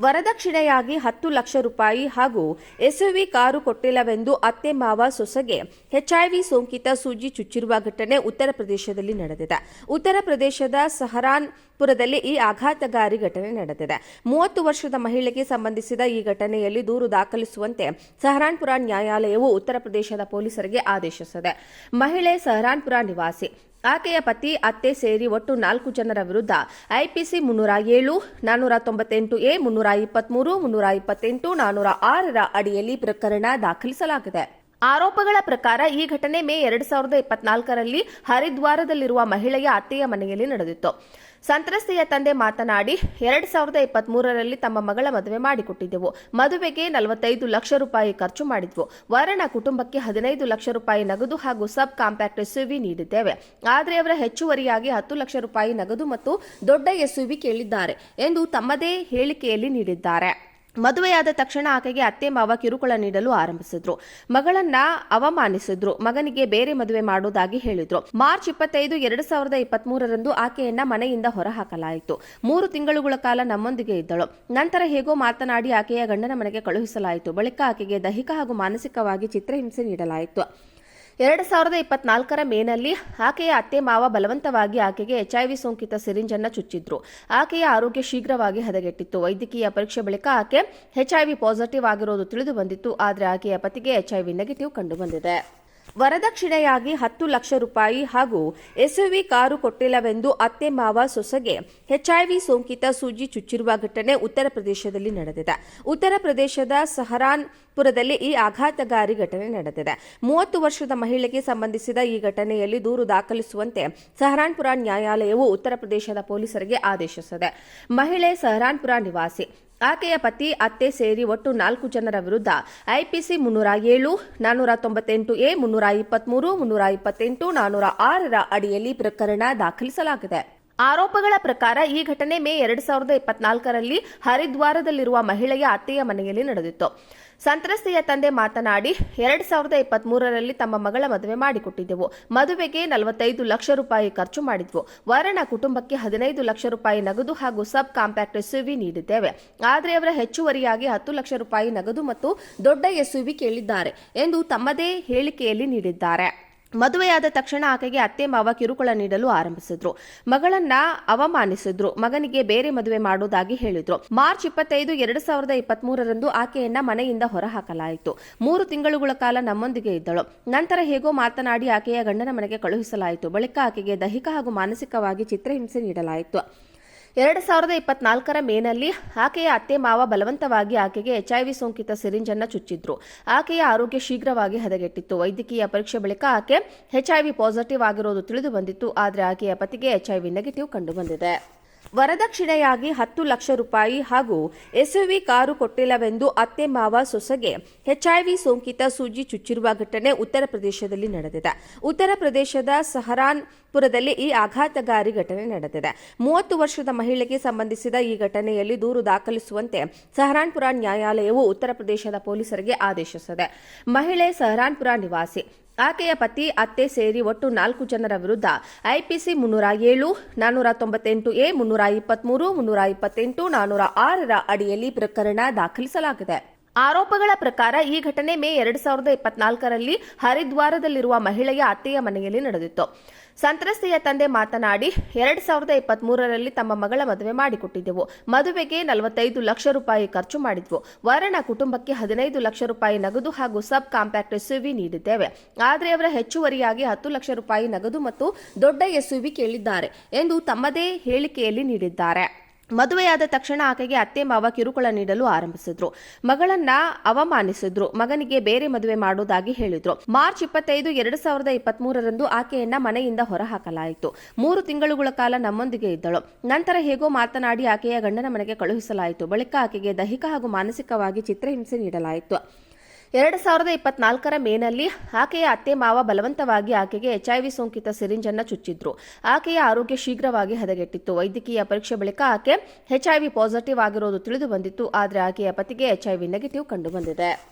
ವರದಕ್ಷಿಣೆಯಾಗಿ ಹತ್ತು ಲಕ್ಷ ರೂಪಾಯಿ ಹಾಗೂ ಎಸ್ಯುವಿ ಕಾರು ಕೊಟ್ಟಿಲ್ಲವೆಂದು ಅತ್ತೆ ಮಾವ ಸೊಸೆಗೆ ಎಚ್ಐವಿ ಸೋಂಕಿತ ಸೂಜಿ ಚುಚ್ಚಿರುವ ಘಟನೆ ಉತ್ತರ ಪ್ರದೇಶದಲ್ಲಿ ನಡೆದಿದೆ. ಉತ್ತರ ಪ್ರದೇಶದ ಸಹರಾನ್ಪುರದಲ್ಲಿ ಈ ಆಘಾತಕಾರಿ ಘಟನೆ ನಡೆದಿದೆ. ಮೂವತ್ತು ವರ್ಷದ ಮಹಿಳೆಗೆ ಸಂಬಂಧಿಸಿದ ಈ ಘಟನೆಯಲ್ಲಿ ದೂರು ದಾಖಲಿಸುವಂತೆ ಸಹರಾನ್ಪುರ ನ್ಯಾಯಾಲಯವು ಉತ್ತರ ಪ್ರದೇಶದ ಪೊಲೀಸರಿಗೆ ಆದೇಶಿಸಿದೆ. ಮಹಿಳೆ ಸಹರಾನ್ಪುರ ನಿವಾಸಿ ಆಕೆಯ ಪತಿ, ಅತ್ತೆ ಸೇರಿ ಒಟ್ಟು ನಾಲ್ಕು ಜನರ ವಿರುದ್ಧ ಐಪಿಸಿ ಮುನ್ನೂರ ಏಳು ನಾನ್ನೂರ ತೊಂಬತ್ತೆಂಟು ಎ, ಮುನ್ನೂರ ಇಪ್ಪತ್ಮೂರು, ಮುನ್ನೂರ ಇಪ್ಪತ್ತೆಂಟು ನಾನ್ನೂರ ಆರರ ಅಡಿಯಲ್ಲಿ ಪ್ರಕರಣ ದಾಖಲಿಸಲಾಗಿದೆ. ಆರೋಪಗಳ ಪ್ರಕಾರ ಈ ಘಟನೆ ಮೇ ಎರಡ್ ಸಾವಿರದ ಇಪ್ಪತ್ನಾಲ್ಕರಲ್ಲಿ ಹರಿದ್ವಾರದಲ್ಲಿರುವ ಮಹಿಳೆಯ ಅತ್ತೆಯ ಮನೆಯಲ್ಲಿ ನಡೆದಿತ್ತು. ಸಂತ್ರಸ್ತೆಯ ತಂದೆ ಮಾತನಾಡಿ, ಎರಡ್ ಸಾವಿರದ ಇಪ್ಪತ್ತ್ ಮೂರರಲ್ಲಿ ತಮ್ಮ ಮಗಳ ಮದುವೆ ಮಾಡಿಕೊಟ್ಟಿದ್ದೆವು. ಮದುವೆಗೆ ನಲವತ್ತೈದು ಲಕ್ಷ ರೂಪಾಯಿ ಖರ್ಚು ಮಾಡಿದ್ವು. ವರನ ಕುಟುಂಬಕ್ಕೆ ಹದಿನೈದು ಲಕ್ಷ ರೂಪಾಯಿ ನಗದು ಹಾಗೂ ಸಬ್ ಕಾಂಪ್ಯಾಕ್ಟ್ ಎಸ್ಯುವಿ ನೀಡಿದ್ದೇವೆ. ಆದರೆ ಅವರ ಹೆಚ್ಚುವರಿಯಾಗಿ ಹತ್ತು ಲಕ್ಷ ರೂಪಾಯಿ ನಗದು ಮತ್ತು ದೊಡ್ಡ ಎಸ್ಯುವಿ ಕೇಳಿದ್ದಾರೆ ಎಂದು ತಮ್ಮದೇ ಹೇಳಿಕೆಯಲ್ಲಿ ನೀಡಿದ್ದಾರೆ. ಮದುವೆಯಾದ ತಕ್ಷಣ ಆಕೆಗೆ ಅತ್ತೆ ಮಾವ ಕಿರುಕುಳ ನೀಡಲು ಆರಂಭಿಸಿದ್ರು. ಮಗಳನ್ನ ಅವಮಾನಿಸಿದ್ರು. ಮಗನಿಗೆ ಬೇರೆ ಮದುವೆ ಮಾಡುವುದಾಗಿ ಹೇಳಿದ್ರು. ಮಾರ್ಚ್ ಇಪ್ಪತ್ತೈದು, ಎರಡು ಸಾವಿರದ ಇಪ್ಪತ್ತ್ ಮೂರರಂದು ಆಕೆಯನ್ನ ಮನೆಯಿಂದ ಹೊರಹಾಕಲಾಯಿತು. ಮೂರು ತಿಂಗಳುಗಳ ಕಾಲ ನಮ್ಮೊಂದಿಗೆ ಇದ್ದಳು. ನಂತರ ಹೇಗೋ ಮಾತನಾಡಿ ಆಕೆಯ ಗಂಡನ ಮನೆಗೆ ಕಳುಹಿಸಲಾಯಿತು. ಬಳಿಕ ಆಕೆಗೆ ದೈಹಿಕ ಹಾಗೂ ಮಾನಸಿಕವಾಗಿ ಚಿತ್ರಹಿಂಸೆ ನೀಡಲಾಯಿತು. ಎರಡು ಸಾವಿರದ ಇಪ್ಪತ್ನಾಲ್ಕರ ಮೇನಲ್ಲಿ ಆಕೆಯ ಅತ್ತೆ ಮಾವ ಬಲವಂತವಾಗಿ ಆಕೆಗೆ ಎಚ್ಐವಿ ಸೋಂಕಿತ ಸಿರಿಂಜನ್ನು ಚುಚ್ಚಿದ್ರು. ಆಕೆಯ ಆರೋಗ್ಯ ಶೀಘ್ರವಾಗಿ ಹದಗೆಟ್ಟಿತ್ತು. ವೈದ್ಯಕೀಯ ಪರೀಕ್ಷೆ ಬಳಿಕ ಆಕೆ ಎಚ್ಐವಿ ಪಾಸಿಟಿವ್ ಆಗಿರೋದು ತಿಳಿದು ಬಂದಿತ್ತು. ಆದರೆ ಆಕೆಯ ಪತಿಗೆ ಎಚ್ಐವಿ ನೆಗೆಟಿವ್ ಕಂಡುಬಂದಿದೆ ವರದಕ್ಷಿಣೆಯಾಗಿ ಹತ್ತು ಲಕ್ಷ ರೂಪಾಯಿ ಹಾಗೂ ಎಸ್ಯುವಿ ಕಾರು ಕೊಟ್ಟಿಲ್ಲವೆಂದು ಅತ್ತೆ ಮಾವ ಸೊಸೆಗೆ ಎಚ್ಐವಿ ಸೋಂಕಿತ ಸೂಜಿ ಚುಚ್ಚಿರುವ ಘಟನೆ ಉತ್ತರ ಪ್ರದೇಶದಲ್ಲಿ ನಡೆದಿದೆ. ಉತ್ತರ ಪ್ರದೇಶದ ಸಹರಾನ್ಪುರದಲ್ಲಿ ಈ ಆಘಾತಕಾರಿ ಘಟನೆ ನಡೆದಿದೆ. ಮೂವತ್ತು ವರ್ಷದ ಮಹಿಳೆಗೆ ಸಂಬಂಧಿಸಿದ ಈ ಘಟನೆಯಲ್ಲಿ ದೂರು ದಾಖಲಿಸುವಂತೆ ಸಹರಾನ್ಪುರ ನ್ಯಾಯಾಲಯವು ಉತ್ತರ ಪ್ರದೇಶದ ಪೊಲೀಸರಿಗೆ ಆದೇಶಿಸಿದೆ. ಮಹಿಳೆ ಸಹರಾನ್ಪುರ ನಿವಾಸಿ ಆಕೆಯ ಪತಿ, ಅತ್ತೆ ಸೇರಿ ಒಟ್ಟು ನಾಲ್ಕು ಜನರ ವಿರುದ್ಧ ಐಪಿಸಿ ಮುನ್ನೂರ ಏಳು ನಾನ್ನೂರ ತೊಂಬತ್ತೆಂಟು ಎ, ಮುನ್ನೂರ ಇಪ್ಪತ್ಮೂರು, ಮುನ್ನೂರ ಇಪ್ಪತ್ತೆಂಟು ನಾನ್ನೂರ ಆರರ ಅಡಿಯಲ್ಲಿ ಪ್ರಕರಣ ದಾಖಲಿಸಲಾಗಿದೆ. ಆರೋಪಗಳ ಪ್ರಕಾರ ಈ ಘಟನೆ ಮೇ ಎರಡ್ ಸಾವಿರದ ಇಪ್ಪತ್ನಾಲ್ಕರಲ್ಲಿ ಹರಿದ್ವಾರದಲ್ಲಿರುವ ಮಹಿಳೆಯ ಅತ್ತೆಯ ಮನೆಯಲ್ಲಿ ನಡೆದಿತ್ತು. ಸಂತ್ರಸ್ತೆಯ ತಂದೆ ಮಾತನಾಡಿ, ಎರಡ್ ಸಾವಿರದ ಇಪ್ಪತ್ತ್ ಮೂರರಲ್ಲಿ ತಮ್ಮ ಮಗಳ ಮದುವೆ ಮಾಡಿಕೊಟ್ಟಿದ್ದೆವು. ಮದುವೆಗೆ ನಲವತ್ತೈದು ಲಕ್ಷ ರೂಪಾಯಿ ಖರ್ಚು ಮಾಡಿದ್ವು. ವರನ ಕುಟುಂಬಕ್ಕೆ ಹದಿನೈದು ಲಕ್ಷ ರೂಪಾಯಿ ನಗದು ಹಾಗೂ ಸಬ್ ಕಾಂಪ್ಯಾಕ್ಟ್ ಎಸ್ಯುವಿ ನೀಡಿದ್ದೇವೆ. ಆದರೆ ಅವರ ಹೆಚ್ಚುವರಿಯಾಗಿ ಹತ್ತು ಲಕ್ಷ ರೂಪಾಯಿ ನಗದು ಮತ್ತು ದೊಡ್ಡ ಎಸ್ಯುವಿ ಕೇಳಿದ್ದಾರೆ ಎಂದು ತಮ್ಮದೇ ಹೇಳಿಕೆಯಲ್ಲಿ ನೀಡಿದ್ದಾರೆ. ಮದುವೆಯಾದ ತಕ್ಷಣ ಆಕೆಗೆ ಅತ್ತೆ ಮಾವ ಕಿರುಕುಳ ನೀಡಲು ಆರಂಭಿಸಿದ್ರು. ಮಗಳನ್ನ ಅವಮಾನಿಸಿದ್ರು. ಮಗನಿಗೆ ಬೇರೆ ಮದುವೆ ಮಾಡುವುದಾಗಿ ಹೇಳಿದ್ರು. ಮಾರ್ಚ್ ಇಪ್ಪತ್ತೈದು, ಎರಡು ಸಾವಿರದ ಇಪ್ಪತ್ತ್ ಮೂರರಂದು ಆಕೆಯನ್ನ ಮನೆಯಿಂದ ಹೊರಹಾಕಲಾಯಿತು. ಮೂರು ತಿಂಗಳುಗಳ ಕಾಲ ನಮ್ಮೊಂದಿಗೆ ಇದ್ದಳು. ನಂತರ ಹೇಗೋ ಮಾತನಾಡಿ ಆಕೆಯ ಗಂಡನ ಮನೆಗೆ ಕಳುಹಿಸಲಾಯಿತು. ಬಳಿಕ ಆಕೆಗೆ ದೈಹಿಕ ಹಾಗೂ ಮಾನಸಿಕವಾಗಿ ಚಿತ್ರಹಿಂಸೆ ನೀಡಲಾಯಿತು. ಎರಡು ಸಾವಿರದ ಇಪ್ಪತ್ನಾಲ್ಕರ ಮೇನಲ್ಲಿ ಆಕೆಯ ಅತ್ತೆ ಮಾವ ಬಲವಂತವಾಗಿ ಆಕೆಗೆ ಎಚ್ಐವಿ ಸೋಂಕಿತ ಸಿರಿಂಜನ್ನು ಚುಚ್ಚಿದ್ರು. ಆಕೆಯ ಆರೋಗ್ಯ ಶೀಘ್ರವಾಗಿ ಹದಗೆಟ್ಟಿತ್ತು. ವೈದ್ಯಕೀಯ ಪರೀಕ್ಷೆ ಬಳಿಕ ಆಕೆ ಎಚ್ಐವಿ ಪಾಸಿಟಿವ್ ಆಗಿರೋದು ತಿಳಿದು ಬಂದಿತ್ತು. ಆದರೆ ಆಕೆಯ ಪತಿಗೆ ಎಚ್ಐವಿ ನೆಗೆಟಿವ್ ಕಂಡುಬಂದಿದೆ ವರದಕ್ಷಿಣೆಯಾಗಿ ಹತ್ತು ಲಕ್ಷ ರೂಪಾಯಿ ಹಾಗೂ ಎಸ್ಯುವಿ ಕಾರು ಕೊಟ್ಟಿಲ್ಲವೆಂದು ಅತ್ತೆ ಮಾವ ಸೊಸೆಗೆ ಎಚ್ಐವಿ ಸೋಂಕಿತ ಸೂಜಿ ಚುಚ್ಚಿರುವ ಘಟನೆ ಉತ್ತರ ಪ್ರದೇಶದಲ್ಲಿ ನಡೆದಿದೆ. ಉತ್ತರ ಪ್ರದೇಶದ ಸಹರಾನ್ಪುರದಲ್ಲಿ ಈ ಆಘಾತಕಾರಿ ಘಟನೆ ನಡೆದಿದೆ. ಮೂವತ್ತು ವರ್ಷದ ಮಹಿಳೆಗೆ ಸಂಬಂಧಿಸಿದ ಈ ಘಟನೆಯಲ್ಲಿ ದೂರು ದಾಖಲಿಸುವಂತೆ ಸಹರಾನ್ಪುರ ನ್ಯಾಯಾಲಯವು ಉತ್ತರ ಪ್ರದೇಶದ ಪೊಲೀಸರಿಗೆ ಆದೇಶಿಸಿದೆ. ಮಹಿಳೆ ಸಹರಾನ್ಪುರ ನಿವಾಸಿ ಆಕೆಯ ಪತಿ, ಅತ್ತೆ ಸೇರಿ ಒಟ್ಟು ನಾಲ್ಕು ಜನರ ವಿರುದ್ಧ ಐಪಿಸಿ ಮುನ್ನೂರ ಏಳು ನಾನ್ನೂರ ತೊಂಬತ್ತೆಂಟು ಎ, ಮುನ್ನೂರ ಇಪ್ಪತ್ಮೂರು, ಮುನ್ನೂರ ಇಪ್ಪತ್ತೆಂಟು ನಾನ್ನೂರ ಆರರ ಅಡಿಯಲ್ಲಿ ಪ್ರಕರಣ ದಾಖಲಿಸಲಾಗಿದೆ. ಆರೋಪಗಳ ಪ್ರಕಾರ ಈ ಘಟನೆ ಮೇ ಎರಡ್ ಸಾವಿರದ ಇಪ್ಪತ್ನಾಲ್ಕರಲ್ಲಿ ಹರಿದ್ವಾರದಲ್ಲಿರುವ ಮಹಿಳೆಯ ಅತ್ತೆಯ ಮನೆಯಲ್ಲಿ ನಡೆದಿತ್ತು. ಸಂತ್ರಸ್ತೆಯ ತಂದೆ ಮಾತನಾಡಿ, ಎರಡ್ ಸಾವಿರದ ಇಪ್ಪತ್ತ್ ಮೂರರಲ್ಲಿ ತಮ್ಮ ಮಗಳ ಮದುವೆ ಮಾಡಿಕೊಟ್ಟಿದ್ದೆವು. ಮದುವೆಗೆ ನಲವತ್ತೈದು ಲಕ್ಷ ರೂಪಾಯಿ ಖರ್ಚು ಮಾಡಿದ್ವು. ವರನ ಕುಟುಂಬಕ್ಕೆ ಹದಿನೈದು ಲಕ್ಷ ರೂಪಾಯಿ ನಗದು ಹಾಗೂ ಸಬ್ ಕಾಂಪ್ಯಾಕ್ಟ್ ಎಸ್ಯುವಿ ನೀಡಿದ್ದೇವೆ. ಆದರೆ ಅವರ ಹೆಚ್ಚುವರಿಯಾಗಿ ಹತ್ತು ಲಕ್ಷ ರೂಪಾಯಿ ನಗದು ಮತ್ತು ದೊಡ್ಡ ಎಸ್ಯುವಿ ಕೇಳಿದ್ದಾರೆ ಎಂದು ತಮ್ಮದೇ ಹೇಳಿಕೆಯಲ್ಲಿ ನೀಡಿದ್ದಾರೆ. ಮದುವೆಯಾದ ತಕ್ಷಣ ಆಕೆಗೆ ಅತ್ತೆ ಮಾವ ಕಿರುಕುಳ ನೀಡಲು ಆರಂಭಿಸಿದ್ರು. ಮಗಳನ್ನ ಅವಮಾನಿಸಿದ್ರು. ಮಗನಿಗೆ ಬೇರೆ ಮದುವೆ ಮಾಡುವುದಾಗಿ ಹೇಳಿದ್ರು. ಮಾರ್ಚ್ ಇಪ್ಪತ್ತೈದು, ಎರಡು ಸಾವಿರದ ಇಪ್ಪತ್ತ್ ಮೂರರಂದು ಆಕೆಯನ್ನ ಮನೆಯಿಂದ ಹೊರಹಾಕಲಾಯಿತು. ಮೂರು ತಿಂಗಳುಗಳ ಕಾಲ ನಮ್ಮೊಂದಿಗೆ ಇದ್ದಳು. ನಂತರ ಹೇಗೋ ಮಾತನಾಡಿ ಆಕೆಯ ಗಂಡನ ಮನೆಗೆ ಕಳುಹಿಸಲಾಯಿತು. ಬಳಿಕ ಆಕೆಗೆ ದೈಹಿಕ ಹಾಗೂ ಮಾನಸಿಕವಾಗಿ ಚಿತ್ರಹಿಂಸೆ ನೀಡಲಾಯಿತು. ಎರಡು ಸಾವಿರದ ಇಪ್ಪತ್ನಾಲ್ಕರ ಮೇನಲ್ಲಿ ಆಕೆಯ ಅತ್ತೆ ಮಾವ ಬಲವಂತವಾಗಿ ಆಕೆಗೆ ಎಚ್ಐವಿ ಸೋಂಕಿತ ಸಿರಿಂಜನ್ನು ಚುಚ್ಚಿದ್ರು. ಆಕೆಯ ಆರೋಗ್ಯ ಶೀಘ್ರವಾಗಿ ಹದಗೆಟ್ಟಿತ್ತು. ವೈದ್ಯಕೀಯ ಪರೀಕ್ಷೆ ಬಳಿಕ ಆಕೆ ಎಚ್ಐವಿ ಪಾಸಿಟಿವ್ ಆಗಿರೋದು ತಿಳಿದು ಬಂದಿತ್ತು. ಆದರೆ ಆಕೆಯ ಪತಿಗೆ ಎಚ್ಐವಿ ನೆಗೆಟಿವ್ ಕಂಡುಬಂದಿದೆ